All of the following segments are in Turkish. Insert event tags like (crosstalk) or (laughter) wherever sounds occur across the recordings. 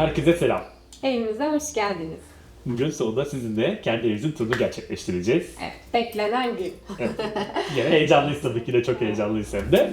Herkese selam. Evimize hoş geldiniz. Bugün sonunda sizinle kendi evimizin turunu gerçekleştireceğiz. Evet, beklenen gün. Yine heyecanlıyız tabii ki de çok heyecanlıyız hem de.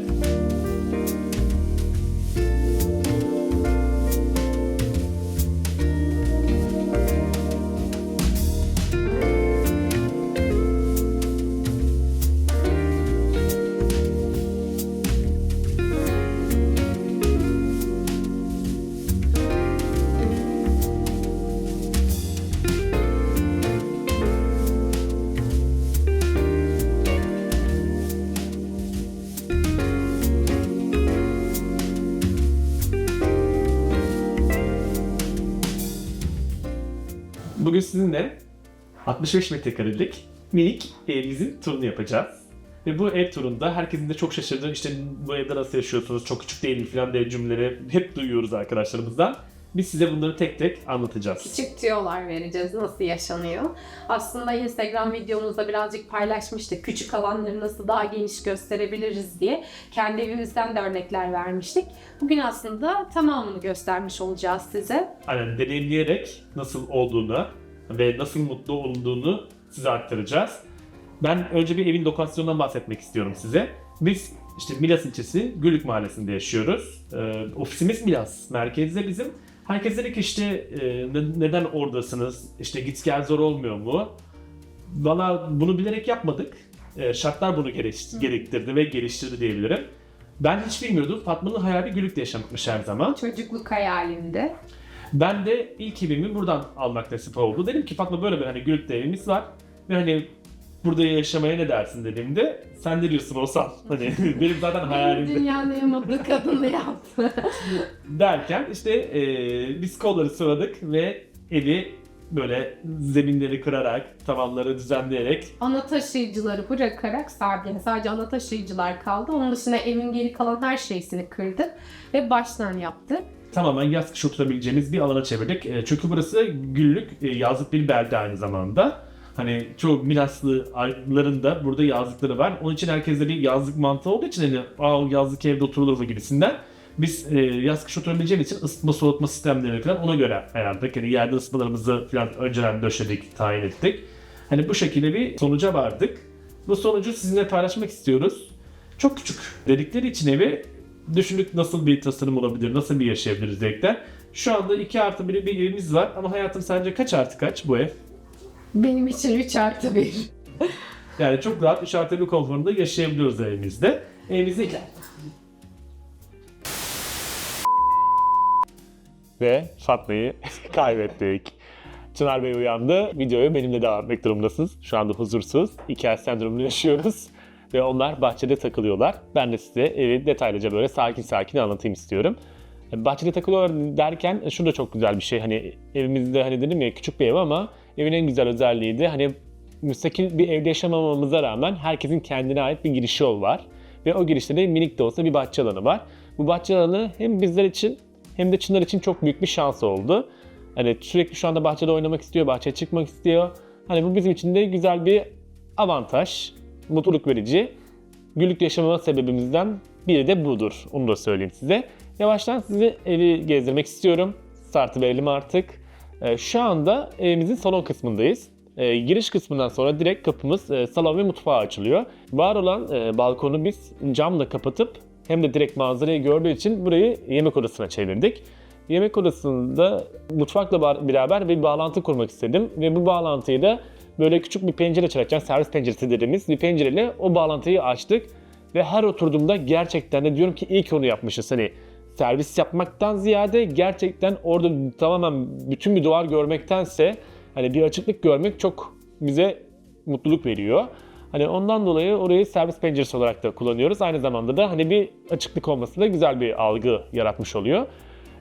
Bugün sizinle 65 metrekarelik minik evimizin turunu yapacağız. Ve bu ev turunda herkesin de çok şaşırdığı işte bu evde nasıl yaşıyorsunuz çok küçük değil mi falan diye cümleleri hep duyuyoruz arkadaşlarımızdan. Biz size bunları tek tek anlatacağız. Küçük tüyolar vereceğiz nasıl yaşanıyor. Aslında Instagram videomuzda birazcık paylaşmıştık. Küçük alanları nasıl daha geniş gösterebiliriz diye. Kendi evimizden de örnekler vermiştik. Bugün aslında tamamını göstermiş olacağız size. Hani deneyimleyerek nasıl olduğunu ve nasıl mutlu olduğunu size aktaracağız. Ben önce bir evin lokasyonundan bahsetmek istiyorum size. Biz işte Milas ilçesi Gülük Mahallesi'nde yaşıyoruz. Ee, ofisimiz Milas. Merkezde bizim. Herkes dedi ki işte e, ne- neden oradasınız? İşte git gel zor olmuyor mu? Valla bunu bilerek yapmadık. Ee, şartlar bunu gerektirdi ve geliştirdi diyebilirim. Ben hiç bilmiyordum. Fatma'nın hayali Gülük'te yaşamakmış her zaman. Çocukluk hayalimde. Ben de ilk evimi buradan almak nasip oldu. Dedim ki Fatma böyle bir hani Gülük'te evimiz var. Ve hani burada yaşamaya ne dersin dediğimde sen ne diyorsun Oğuzhan? Hani (laughs) benim zaten hayalimdi Dünyanın en mutlu kadını yaptı. (laughs) derken işte eee, biz kolları sıvadık ve evi böyle zeminleri kırarak, tavanları düzenleyerek ana taşıyıcıları bırakarak sadece, yani sadece ana taşıyıcılar kaldı. Onun dışında evin geri kalan her şeysini kırdık ve baştan yaptık. Tamamen yaz kış oturabileceğimiz bir alana çevirdik. E, çünkü burası güllük, e, yazlık bir belde aynı zamanda. Hani çoğu Milaslı ayların da burada yazlıkları var. Onun için herkeste bir yazlık mantığı olduğu için hani Aa, yazlık evde oturulur gibisinden. Biz e, yaz kış oturabileceğimiz için ısıtma soğutma sistemlerini falan ona göre ayarladık. Yani yerde ısıtmalarımızı falan önceden döşedik, tayin ettik. Hani bu şekilde bir sonuca vardık. Bu sonucu sizinle paylaşmak istiyoruz. Çok küçük dedikleri için evi düşündük nasıl bir tasarım olabilir, nasıl bir yaşayabiliriz diyerekten. Şu anda 2 artı 1 bir evimiz var ama hayatım sence kaç artı kaç bu ev? Benim için 3 artı 1. (laughs) Yani çok rahat 3 artı 1 konforunda yaşayabiliyoruz evimizde. Evimizde Ve Fatma'yı (laughs) kaybettik. Çınar Bey uyandı. Videoya benimle devam etmek durumundasınız. Şu anda huzursuz. İki sendromunu yaşıyoruz. Ve onlar bahçede takılıyorlar. Ben de size evi detaylıca böyle sakin sakin anlatayım istiyorum. Bahçede takılıyorlar derken şu da çok güzel bir şey. Hani evimizde hani dedim ya küçük bir ev ama evin en güzel özelliği de hani müstakil bir evde yaşamamamıza rağmen herkesin kendine ait bir giriş yol var. Ve o girişte de minik de olsa bir bahçe alanı var. Bu bahçe alanı hem bizler için hem de Çınar için çok büyük bir şans oldu. Hani sürekli şu anda bahçede oynamak istiyor, bahçeye çıkmak istiyor. Hani bu bizim için de güzel bir avantaj, mutluluk verici. Güllük yaşamama sebebimizden biri de budur. Onu da söyleyeyim size. Yavaştan sizi evi gezdirmek istiyorum. Startı verelim artık. Ee, şu anda evimizin salon kısmındayız. Ee, giriş kısmından sonra direkt kapımız e, salon ve mutfağa açılıyor. Var olan e, balkonu biz camla kapatıp hem de direkt manzarayı gördüğü için burayı yemek odasına çevirdik. Yemek odasında mutfakla beraber bir bağlantı kurmak istedim ve bu bağlantıyı da böyle küçük bir pencere açarak, yani servis penceresi dediğimiz bir pencereyle o bağlantıyı açtık. Ve her oturduğumda gerçekten de diyorum ki iyi ki onu yapmışız. Hani servis yapmaktan ziyade gerçekten orada tamamen bütün bir duvar görmektense hani bir açıklık görmek çok bize mutluluk veriyor. Hani ondan dolayı orayı servis penceresi olarak da kullanıyoruz. Aynı zamanda da hani bir açıklık olması da güzel bir algı yaratmış oluyor.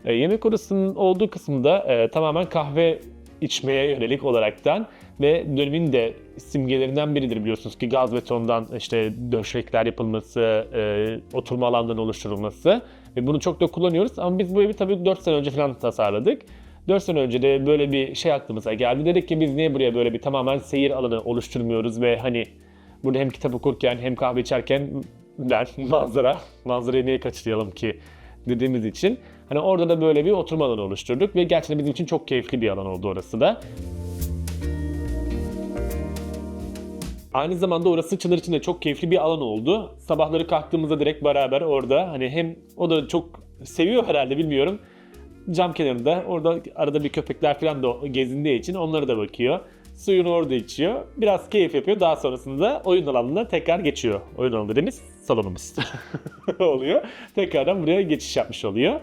E, yemek odasının olduğu kısımda e, tamamen kahve içmeye yönelik olaraktan ve dönemin de simgelerinden biridir biliyorsunuz ki gaz betondan işte döşekler yapılması, e, oturma alanlarının oluşturulması ve bunu çok da kullanıyoruz ama biz bu evi tabii 4 sene önce falan tasarladık. 4 sene önce de böyle bir şey aklımıza geldi. Dedik ki biz niye buraya böyle bir tamamen seyir alanı oluşturmuyoruz ve hani burada hem kitap okurken hem kahve içerken ben (laughs) manzara, manzarayı niye kaçıralım ki dediğimiz için hani orada da böyle bir oturma alanı oluşturduk ve gerçekten bizim için çok keyifli bir alan oldu orası da. Aynı zamanda orası Çınar için de çok keyifli bir alan oldu. Sabahları kalktığımızda direkt beraber orada hani hem o da çok seviyor herhalde bilmiyorum. Cam kenarında orada arada bir köpekler falan da gezindiği için onlara da bakıyor. Suyunu orada içiyor. Biraz keyif yapıyor. Daha sonrasında oyun alanına tekrar geçiyor. Oyun alanı dediğimiz salonumuz (laughs) (laughs) oluyor. Tekrardan buraya geçiş yapmış oluyor.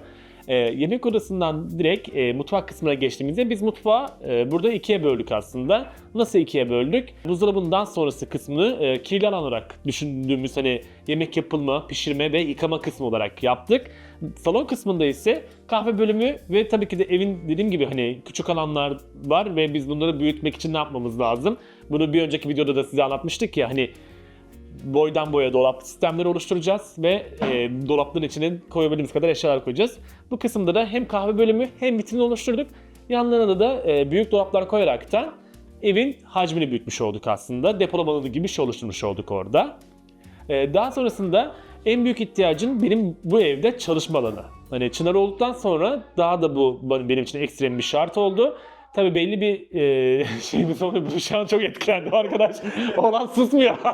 Ee, yemek odasından direkt e, mutfak kısmına geçtiğimizde biz mutfağı e, burada ikiye böldük aslında. Nasıl ikiye böldük? Buzdolabından sonrası kısmını e, kirli alan olarak düşündüğümüz hani yemek yapılma, pişirme ve yıkama kısmı olarak yaptık. Salon kısmında ise kahve bölümü ve tabii ki de evin dediğim gibi hani küçük alanlar var ve biz bunları büyütmek için ne yapmamız lazım? Bunu bir önceki videoda da size anlatmıştık ya hani boydan boya dolap sistemleri oluşturacağız ve e, dolapların içine koyabildiğimiz kadar eşyalar koyacağız. Bu kısımda da hem kahve bölümü hem vitrin oluşturduk. Yanlarına da e, büyük dolaplar koyarak da evin hacmini büyütmüş olduk aslında. Depolama alanı gibi bir şey oluşturmuş olduk orada. E, daha sonrasında en büyük ihtiyacım benim bu evde çalışma alanı. Hani Çınar olduktan sonra daha da bu benim için ekstrem bir şart oldu. Tabii belli bir e, (laughs) şeyimiz oldu. Bu şu an çok etkilendi arkadaş. Olan susmuyor. (laughs)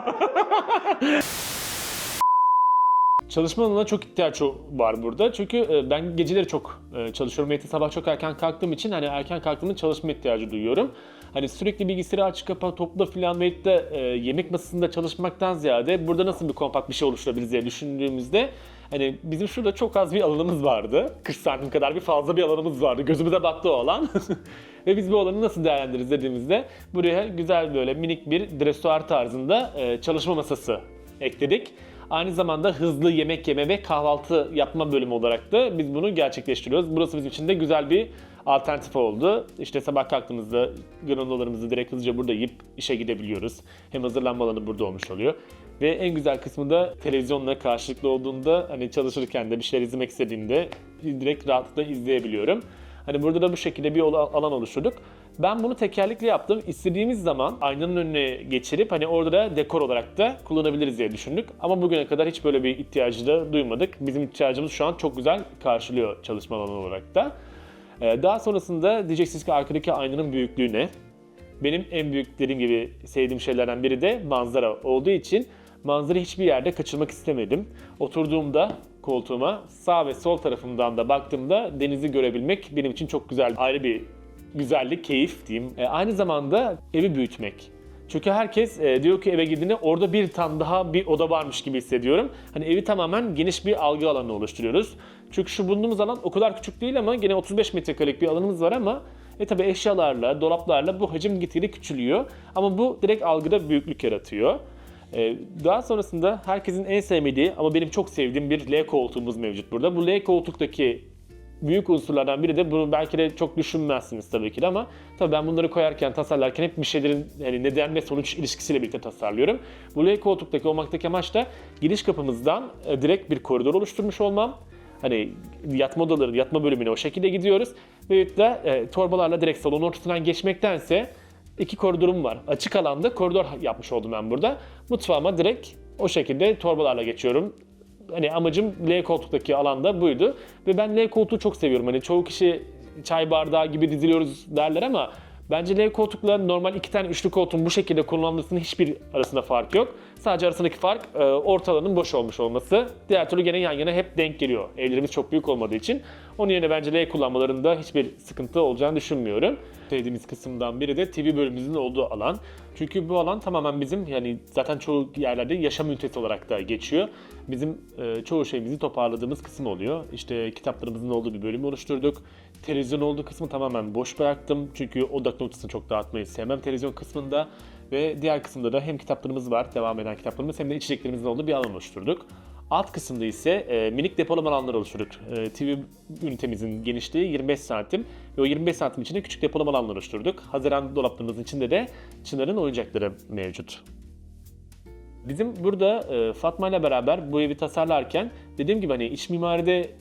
Çalışma alanına çok ihtiyaç var burada. Çünkü e, ben geceleri çok e, çalışıyorum. Mete sabah çok erken kalktığım için hani erken kalktığımda çalışma ihtiyacı duyuyorum. Hani sürekli bilgisayarı aç kapa topla filan ve de e, yemek masasında çalışmaktan ziyade burada nasıl bir kompakt bir şey oluşturabiliriz diye düşündüğümüzde hani bizim şurada çok az bir alanımız vardı. 40 santim kadar bir fazla bir alanımız vardı. Gözümüze battı o alan. (laughs) ve biz bu alanı nasıl değerlendiririz dediğimizde buraya güzel böyle minik bir dresuar tarzında e, çalışma masası ekledik. Aynı zamanda hızlı yemek yeme ve kahvaltı yapma bölümü olarak da biz bunu gerçekleştiriyoruz. Burası bizim için de güzel bir alternatif oldu. İşte sabah kalktığımızda granolalarımızı direkt hızlıca burada yiyip işe gidebiliyoruz. Hem hazırlanma alanı burada olmuş oluyor. Ve en güzel kısmı da televizyonla karşılıklı olduğunda hani çalışırken de bir şeyler izlemek istediğimde direkt rahatlıkla izleyebiliyorum. Hani burada da bu şekilde bir alan oluşturduk. Ben bunu tekerlekli yaptım. İstediğimiz zaman aynanın önüne geçirip hani orada da dekor olarak da kullanabiliriz diye düşündük. Ama bugüne kadar hiç böyle bir ihtiyacı da duymadık. Bizim ihtiyacımız şu an çok güzel karşılıyor çalışma alanı olarak da. Ee, Daha sonrasında diyeceksiniz ki arkadaki aynanın büyüklüğü ne? Benim en büyük dediğim gibi sevdiğim şeylerden biri de manzara olduğu için manzarayı hiçbir yerde kaçırmak istemedim. Oturduğumda koltuğuma sağ ve sol tarafımdan da baktığımda denizi görebilmek benim için çok güzel ayrı bir güzellik, keyif diyeyim. E, aynı zamanda evi büyütmek. Çünkü herkes e, diyor ki eve girdiğinde orada bir tane daha bir oda varmış gibi hissediyorum. Hani evi tamamen geniş bir algı alanı oluşturuyoruz. Çünkü şu bulunduğumuz alan o kadar küçük değil ama gene 35 metrekarelik bir alanımız var ama e tabi eşyalarla, dolaplarla bu hacim gitgide küçülüyor. Ama bu direkt algıda büyüklük yaratıyor. Ee, daha sonrasında herkesin en sevmediği ama benim çok sevdiğim bir L koltuğumuz mevcut burada. Bu L koltuktaki büyük unsurlardan biri de bunu belki de çok düşünmezsiniz tabii ki de ama tabii ben bunları koyarken, tasarlarken hep bir şeylerin yani neden ve sonuç ilişkisiyle birlikte tasarlıyorum. Bu L koltuktaki olmaktaki amaç da giriş kapımızdan e, direkt bir koridor oluşturmuş olmam. Hani yatma odaları, yatma bölümüne o şekilde gidiyoruz. Ve de e, torbalarla direkt salon ortasından geçmektense iki koridorum var. Açık alanda koridor yapmış oldum ben burada. Mutfağıma direkt o şekilde torbalarla geçiyorum. Hani amacım L koltuktaki alanda buydu. Ve ben L koltuğu çok seviyorum. Hani çoğu kişi çay bardağı gibi diziliyoruz derler ama bence L koltukla normal iki tane üçlü koltuğun bu şekilde kullanılmasının hiçbir arasında fark yok. Sadece arasındaki fark e, orta alanın boş olmuş olması. Diğer türlü gene yan yana hep denk geliyor. Evlerimiz çok büyük olmadığı için. Onun yerine bence L kullanmalarında hiçbir sıkıntı olacağını düşünmüyorum. Sevdiğimiz kısımdan biri de TV bölümümüzün olduğu alan. Çünkü bu alan tamamen bizim yani zaten çoğu yerlerde yaşam ünitesi olarak da geçiyor. Bizim e, çoğu şeyimizi toparladığımız kısım oluyor. İşte kitaplarımızın olduğu bir bölüm oluşturduk. Televizyon olduğu kısmı tamamen boş bıraktım. Çünkü odak noktasını çok dağıtmayı sevmem televizyon kısmında. Ve diğer kısımda da hem kitaplarımız var, devam eden kitaplarımız hem de içeceklerimizin olduğu bir alan oluşturduk. Alt kısımda ise e, minik depolama alanları oluşturduk. E, TV ünitemizin genişliği 25 santim ve o 25 santim içinde küçük depolama alanları oluşturduk. Haziran dolaplarımızın içinde de Çınar'ın oyuncakları mevcut. Bizim burada e, Fatma ile beraber bu evi tasarlarken dediğim gibi hani iç mimaride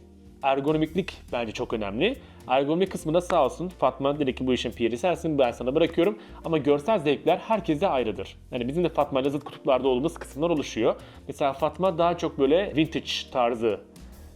ergonomiklik bence çok önemli. Ergonomik kısmında sağ olsun Fatma dedi ki bu işin piri sensin ben sana bırakıyorum. Ama görsel zevkler herkese ayrıdır. Yani bizim de Fatma ile zıt kutuplarda olduğumuz kısımlar oluşuyor. Mesela Fatma daha çok böyle vintage tarzı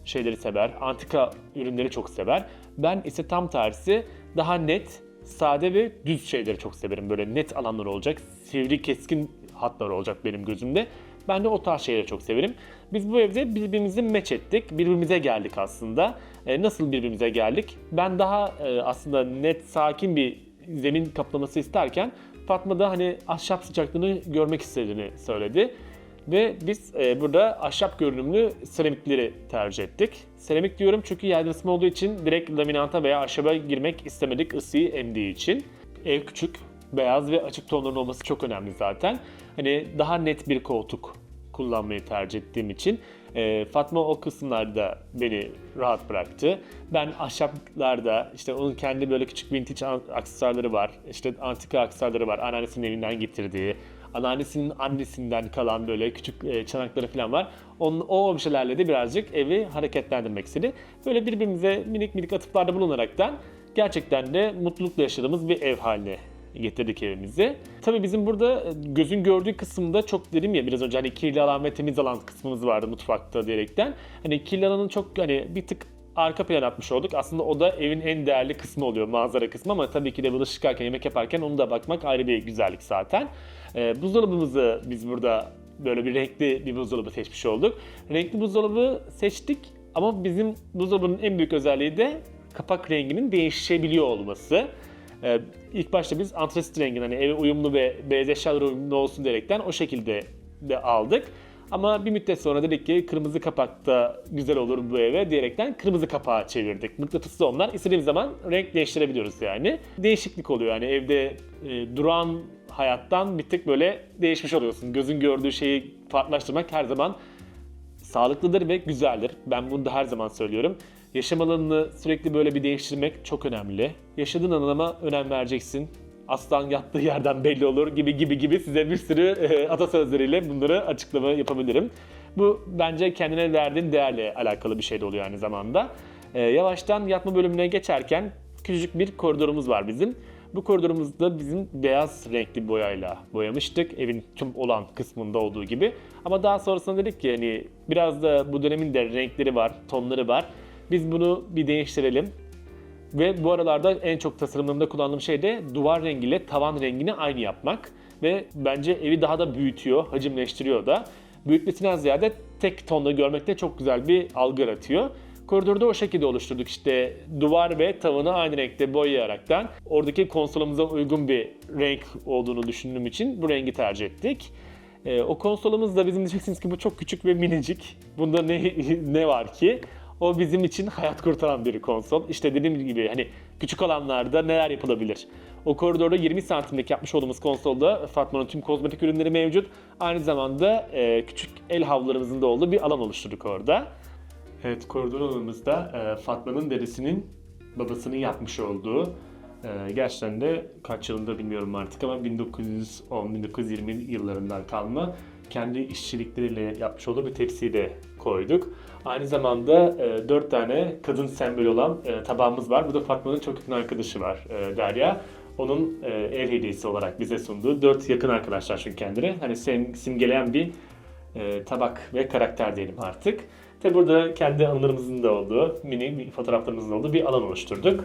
şeyleri sever. Antika ürünleri çok sever. Ben ise tam tersi daha net, sade ve düz şeyleri çok severim. Böyle net alanlar olacak. Sivri, keskin hatlar olacak benim gözümde. Ben de o tarz şeyleri çok severim. Biz bu evde birbirimizi meç ettik. Birbirimize geldik aslında. E, nasıl birbirimize geldik? Ben daha e, aslında net, sakin bir zemin kaplaması isterken Fatma da hani ahşap sıcaklığını görmek istediğini söyledi. Ve biz e, burada ahşap görünümlü seramikleri tercih ettik. Seramik diyorum çünkü yerden ısma olduğu için direkt laminanta veya ahşaba girmek istemedik ısıyı emdiği için. Ev küçük, beyaz ve açık tonların olması çok önemli zaten. Hani daha net bir koltuk kullanmayı tercih ettiğim için e, Fatma o kısımlarda beni rahat bıraktı. Ben ahşaplarda işte onun kendi böyle küçük vintage aksesuarları var. İşte antika aksesuarları var. Anneannesinin evinden getirdiği. Anneannesinin annesinden kalan böyle küçük e, çanakları falan var. Onun, o objelerle de birazcık evi hareketlendirmek istedi. Böyle birbirimize minik minik atıflarda bulunaraktan gerçekten de mutlulukla yaşadığımız bir ev haline getirdik evimizi. Tabii bizim burada e, gözün gördüğü kısımda çok dedim ya biraz önce hani kirli alan ve temiz alan kısmımız vardı mutfakta diyerekten. Hani kirli alanın çok hani bir tık arka plan atmış olduk. Aslında o da evin en değerli kısmı oluyor manzara kısmı ama tabii ki de bulaşık yıkarken yemek yaparken onu da bakmak ayrı bir güzellik zaten. Ee, buzdolabımızı biz burada böyle bir renkli bir buzdolabı seçmiş olduk. Renkli buzdolabı seçtik ama bizim buzdolabının en büyük özelliği de kapak renginin değişebiliyor olması. Ee, ilk başta biz antrasit rengini hani eve uyumlu ve beyaz eşyalara uyumlu olsun diyerekten o şekilde de aldık. Ama bir müddet sonra dedik ki kırmızı kapak da güzel olur bu eve diyerekten kırmızı kapağa çevirdik. Mıknatıslı onlar. İstediğimiz zaman renk değiştirebiliyoruz yani. Değişiklik oluyor yani evde e, duran hayattan bir tık böyle değişmiş oluyorsun. Gözün gördüğü şeyi farklılaştırmak her zaman sağlıklıdır ve güzeldir. Ben bunu da her zaman söylüyorum. Yaşam alanını sürekli böyle bir değiştirmek çok önemli. Yaşadığın alana önem vereceksin. Aslan yattığı yerden belli olur gibi gibi gibi size bir sürü e, atasözleriyle bunları açıklama yapabilirim. Bu bence kendine verdiğin değerle alakalı bir şey de oluyor aynı zamanda. E, yavaştan yatma bölümüne geçerken küçücük bir koridorumuz var bizim. Bu koridorumuzda bizim beyaz renkli boyayla boyamıştık. Evin tüm olan kısmında olduğu gibi. Ama daha sonrasında dedik ki hani biraz da bu dönemin de renkleri var, tonları var. Biz bunu bir değiştirelim. Ve bu aralarda en çok tasarımlarımda kullandığım şey de duvar rengiyle tavan rengini aynı yapmak. Ve bence evi daha da büyütüyor, hacimleştiriyor da. Büyütmesinden ziyade tek tonda görmekte çok güzel bir algı yaratıyor. Koridorda o şekilde oluşturduk işte duvar ve tavanı aynı renkte boyayaraktan oradaki konsolumuza uygun bir renk olduğunu düşündüğüm için bu rengi tercih ettik. Ee, o konsolumuz da bizim diyeceksiniz ki bu çok küçük ve minicik. Bunda ne (laughs) ne var ki? O bizim için hayat kurtaran bir konsol. İşte dediğim gibi hani küçük alanlarda neler yapılabilir? O koridorda 20 santimlik yapmış olduğumuz konsolda Fatma'nın tüm kozmetik ürünleri mevcut. Aynı zamanda e, küçük el havlularımızın da olduğu bir alan oluşturduk orada. Evet koridor alanımızda e, Fatma'nın dedesinin babasının yapmış olduğu e, gerçekten de kaç yılında bilmiyorum artık ama 1910-1920 yıllarından kalma kendi işçilikleriyle yapmış olduğu bir tepsiyi de koyduk. Aynı zamanda e, 4 tane kadın sembolü olan e, tabağımız var. Bu da Fatma'nın çok yakın arkadaşı var e, Derya. Onun e, ev hediyesi olarak bize sunduğu 4 yakın arkadaşlar çünkü kendileri. Hani sim, simgeleyen bir e, tabak ve karakter diyelim artık. Tabi burada kendi anılarımızın da olduğu, mini fotoğraflarımızın olduğu bir alan oluşturduk.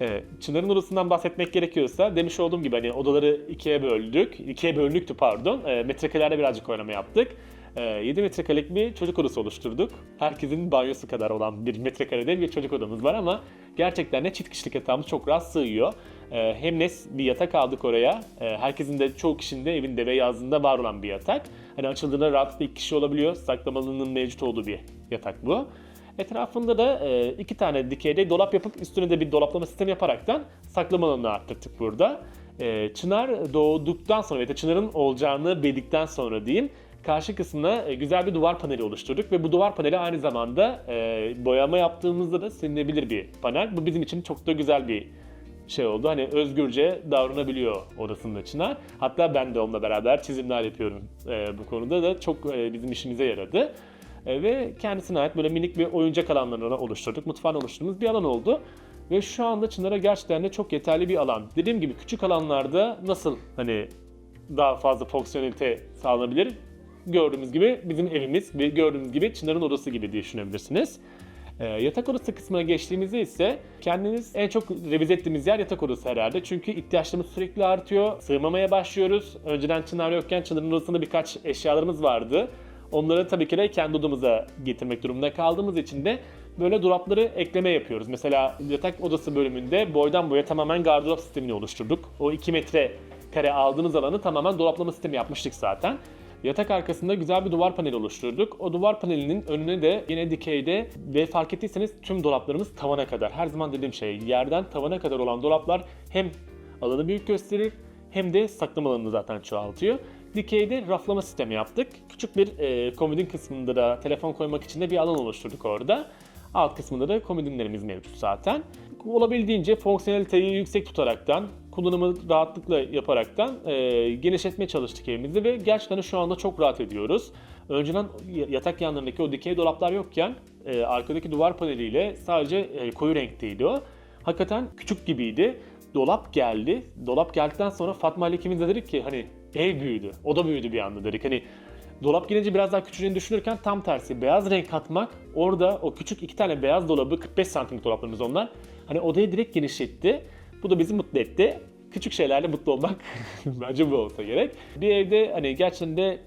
Evet, Çınar'ın odasından bahsetmek gerekiyorsa demiş olduğum gibi hani odaları ikiye böldük. ikiye bölünüktü pardon. E, metrekarelerde birazcık oynama yaptık. E, 7 metrekarelik bir çocuk odası oluşturduk. Herkesin banyosu kadar olan bir metrekarede bir çocuk odamız var ama gerçekten de çift kişilik yatağımız çok rahat sığıyor. E, hem nes bir yatak aldık oraya. E, herkesin de çoğu kişinin de evinde ve yazlığında var olan bir yatak. Hani açıldığında rahatlıkla iki kişi olabiliyor. Saklamalının mevcut olduğu bir yatak bu. Etrafında da e, iki tane dikeyde dolap yapıp üstüne de bir dolaplama sistemi yaparaktan saklama alanını arttırdık burada. Çınar doğduktan sonra ve de Çınar'ın olacağını bildikten sonra diyeyim karşı kısmına e, güzel bir duvar paneli oluşturduk ve bu duvar paneli aynı zamanda e, boyama yaptığımızda da silinebilir bir panel. Bu bizim için çok da güzel bir şey oldu. Hani özgürce davranabiliyor odasında Çınar. Hatta ben de onunla beraber çizimler yapıyorum e, bu konuda da çok e, bizim işimize yaradı. E, ve kendisine ait böyle minik bir oyuncak alanlarını oluşturduk. Mutfağını oluşturduğumuz bir alan oldu. Ve şu anda Çınar'a gerçekten de çok yeterli bir alan. Dediğim gibi küçük alanlarda nasıl hani daha fazla fonksiyonelite sağlanabilir? Gördüğümüz gibi bizim evimiz ve gördüğümüz gibi Çınar'ın odası gibi düşünebilirsiniz. Ee, yatak odası kısmına geçtiğimizde ise kendiniz en çok revize ettiğimiz yer yatak odası herhalde. Çünkü ihtiyaçlarımız sürekli artıyor. Sığmamaya başlıyoruz. Önceden Çınar yokken Çınar'ın odasında birkaç eşyalarımız vardı. Onları tabii ki de kendi odamıza getirmek durumunda kaldığımız için de böyle dolapları ekleme yapıyoruz. Mesela yatak odası bölümünde boydan boya tamamen gardırop sistemini oluşturduk. O 2 metre kare aldığımız alanı tamamen dolaplama sistemi yapmıştık zaten. Yatak arkasında güzel bir duvar paneli oluşturduk. O duvar panelinin önüne de yine dikeyde ve fark ettiyseniz tüm dolaplarımız tavana kadar. Her zaman dediğim şey yerden tavana kadar olan dolaplar hem alanı büyük gösterir hem de saklama alanını zaten çoğaltıyor. Dikeyde raflama sistemi yaptık. Küçük bir e, komodin kısmında da telefon koymak için de bir alan oluşturduk orada. Alt kısmında da komodinlerimiz mevcut zaten. Olabildiğince fonksiyoneliteyi yüksek tutaraktan, kullanımı rahatlıkla yaparaktan e, genişletmeye çalıştık evimizi ve gerçekten şu anda çok rahat ediyoruz. Önceden yatak yanlarındaki o dikey dolaplar yokken e, arkadaki duvar paneliyle sadece e, koyu renkteydi o. Hakikaten küçük gibiydi. Dolap geldi. Dolap geldikten sonra Fatma ile ikimiz de dedik ki hani ev büyüdü. O da büyüdü bir anda dedik. Hani Dolap gelince biraz daha küçüleceğini düşünürken tam tersi beyaz renk katmak orada o küçük iki tane beyaz dolabı 45 santimlik dolaplarımız onlar. Hani odayı direkt genişletti. Bu da bizi mutlu etti. Küçük şeylerle mutlu olmak (laughs) bence bu olsa gerek. Bir evde hani gerçekten de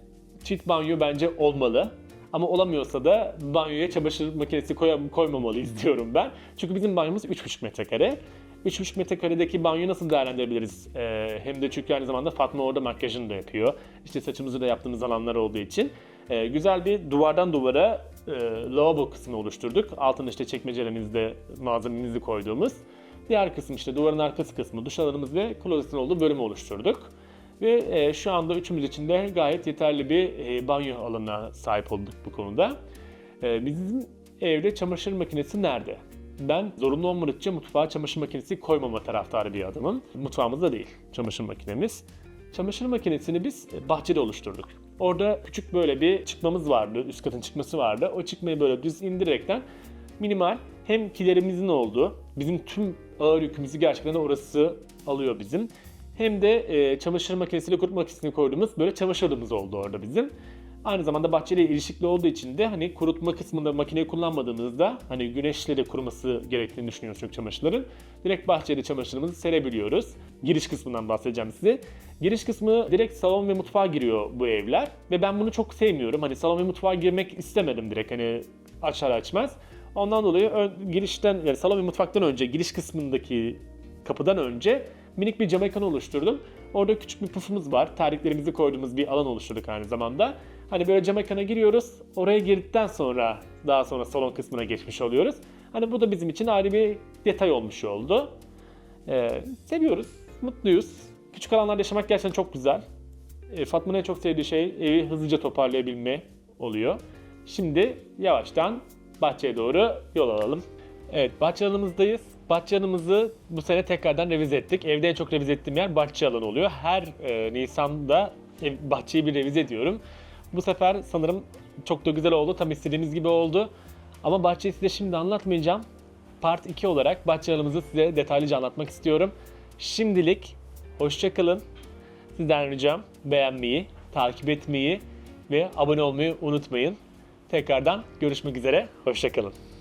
çift banyo bence olmalı. Ama olamıyorsa da banyoya çamaşır makinesi koy koymamalıyız diyorum ben. Çünkü bizim banyomuz 3,5 metrekare. 3,5 metrekaredeki banyoyu nasıl değerlendirebiliriz? Ee, hem de çünkü aynı zamanda Fatma orada makyajını da yapıyor. İşte saçımızı da yaptığımız alanlar olduğu için. Ee, güzel bir duvardan duvara e, lavabo kısmı oluşturduk. Altında işte çekmecelerimizde malzememizi koyduğumuz. Diğer kısım işte duvarın arkası kısmı, duş alanımız ve klozetin olduğu bölümü oluşturduk. Ve e, şu anda üçümüz için de gayet yeterli bir e, banyo alanına sahip olduk bu konuda. E, bizim evde çamaşır makinesi nerede? Ben zorunlu olmadıkça mutfağa çamaşır makinesi koymama taraftarı bir adamım. Mutfağımızda değil çamaşır makinemiz. Çamaşır makinesini biz bahçede oluşturduk. Orada küçük böyle bir çıkmamız vardı, üst katın çıkması vardı. O çıkmayı böyle düz indirerekten minimal hem kilerimizin olduğu, bizim tüm ağır yükümüzü gerçekten orası alıyor bizim. Hem de e, çamaşır makinesiyle kurutma makinesini koyduğumuz böyle çamaşır odamız oldu orada bizim. Aynı zamanda bahçeyle ilişkili olduğu için de hani kurutma kısmında makineyi kullanmadığımızda hani güneşle de kuruması gerektiğini düşünüyoruz çünkü çamaşırların. Direkt bahçede çamaşırımızı serebiliyoruz. Giriş kısmından bahsedeceğim size. Giriş kısmı direkt salon ve mutfağa giriyor bu evler. Ve ben bunu çok sevmiyorum. Hani salon ve mutfağa girmek istemedim direkt hani açar açmaz. Ondan dolayı ön, girişten yani salon ve mutfaktan önce giriş kısmındaki kapıdan önce minik bir cam oluşturdum. Orada küçük bir pufumuz var. Tarihlerimizi koyduğumuz bir alan oluşturduk aynı zamanda. Hani böyle cam ekran'a giriyoruz. Oraya girdikten sonra daha sonra salon kısmına geçmiş oluyoruz. Hani bu da bizim için ayrı bir detay olmuş oldu. Ee, seviyoruz, mutluyuz. Küçük alanlarda yaşamak gerçekten çok güzel. Ee, Fatma'nın en çok sevdiği şey evi hızlıca toparlayabilme oluyor. Şimdi yavaştan bahçeye doğru yol alalım. Evet, bahçe alanımızdayız. Bahçe alanımızı bu sene tekrardan revize ettik. Evde en çok revize ettiğim yer bahçe alanı oluyor. Her e, Nisan'da ev, bahçeyi bir revize ediyorum. Bu sefer sanırım çok da güzel oldu. Tam istediğimiz gibi oldu. Ama bahçeyi size şimdi anlatmayacağım. Part 2 olarak bahçe alanımızı size detaylıca anlatmak istiyorum. Şimdilik hoşçakalın. Sizden ricam beğenmeyi, takip etmeyi ve abone olmayı unutmayın. Tekrardan görüşmek üzere. Hoşçakalın.